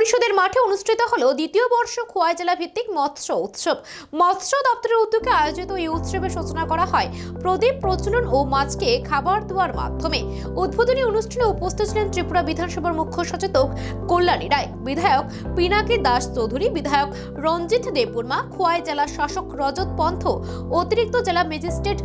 পরিষদের মাঠে অনুষ্ঠিত হলো দ্বিতীয় বর্ষ খোয়াই জেলা ভিত্তিক মৎস্য উৎসব। মৎস্য দপ্তরের উদ্যোগে আয়োজিত এই উৎসবের সূচনা করা হয় প্রদীপ প্রচলন ও মাছকে খাবার দেওয়ার মাধ্যমে। উদ্বোধনী অনুষ্ঠানে উপস্থিত ছিলেন ত্রিপুরা বিধানসভার মুখ্য সচেতক কল্যাণী রায়, বিধায়ক পিনাকি দাস চৌধুরী, বিধায়ক রঞ্জিত দেববর্মা, খোয়াই জেলা শাসক রজত পন্থ, অতিরিক্ত জেলা ম্যাজিস্ট্রেট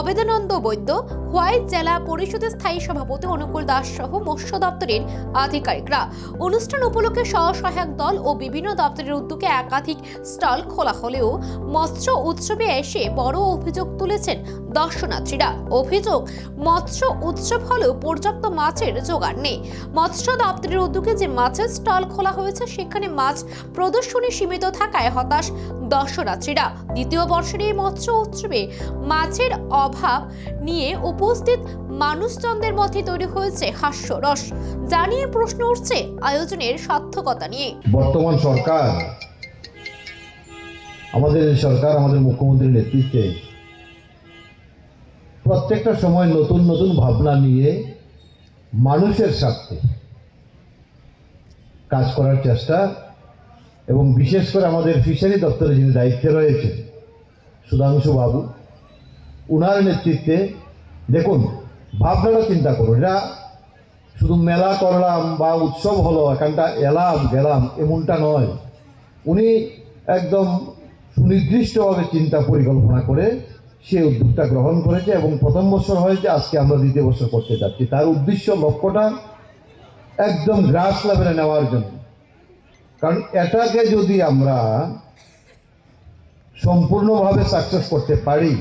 অবেদানন্দ বৈদ্য, খোয়াই জেলা পরিষদের স্থায়ী সভাপতি অনুকূল দাস সহ মৎস্য দপ্তরের আধিকারিকরা। অনুষ্ঠান উপলক্ষে স্বসহায়ক দল ও বিভিন্ন দপ্তরের উদ্যোগে একাধিক স্টল খোলা হলেও মৎস্য উৎসবে এসে বড় অভিযোগ তুলেছেন দর্শনার্থীরা। অভিযোগ, মৎস্য উৎসব হলেও পর্যাপ্ত মাছের জোগাড় নেই। মৎস্য দপ্তরের উদ্যোগে যে মাছের স্টল খোলা হয়েছে, সেখানে মাছ প্রদর্শনী সীমিত থাকায় হতাশ দর্শনার্থীরা দ্বিতীয় বর্ষের এই মৎস্য উৎসবে মাছের অভাব নিয়ে উপস্থিত মানুষজনদের মধ্যে তৈরি হয়েছে হাস্যরস যা নিয়ে প্রশ্ন উঠছে আয়োজনের সার্থকতা নিয়ে। বর্তমান সরকার, আমাদের সরকার, আমাদের মুখ্যমন্ত্রীর নেতৃত্বে প্রত্যেকটা সময় নতুন নতুন ভাবনা নিয়ে মানুষের স্বার্থে কাজ করার চেষ্টা এবং বিশেষ করে আমাদের ফিশারি দপ্তরে যিনি দায়িত্বে রয়েছেন, সুধাংশু বাবু, উনার নেতৃত্বে, দেখুন ভাবনাটা চিন্তা করুন এটা শুধু মেলা করলাম বা উৎসব হলো, এখানটা এলাম, গেলাম, এমনটা নয়। উনি একদম সুনির্দিষ্টভাবে চিন্তা পরিকল্পনা করে সে উদ্যোগটা গ্রহণ করেছে এবং প্রথম বছর হয়েছে, আজকে আমরা দ্বিতীয় বছর করতে যাচ্ছি। তার উদ্দেশ্য লক্ষ্যটা একদম গ্রাস লেভেলে নেওয়ার জন্য। কারণ এটাকে যদি আমরা সম্পূর্ণভাবে সাকসেস করতে পারি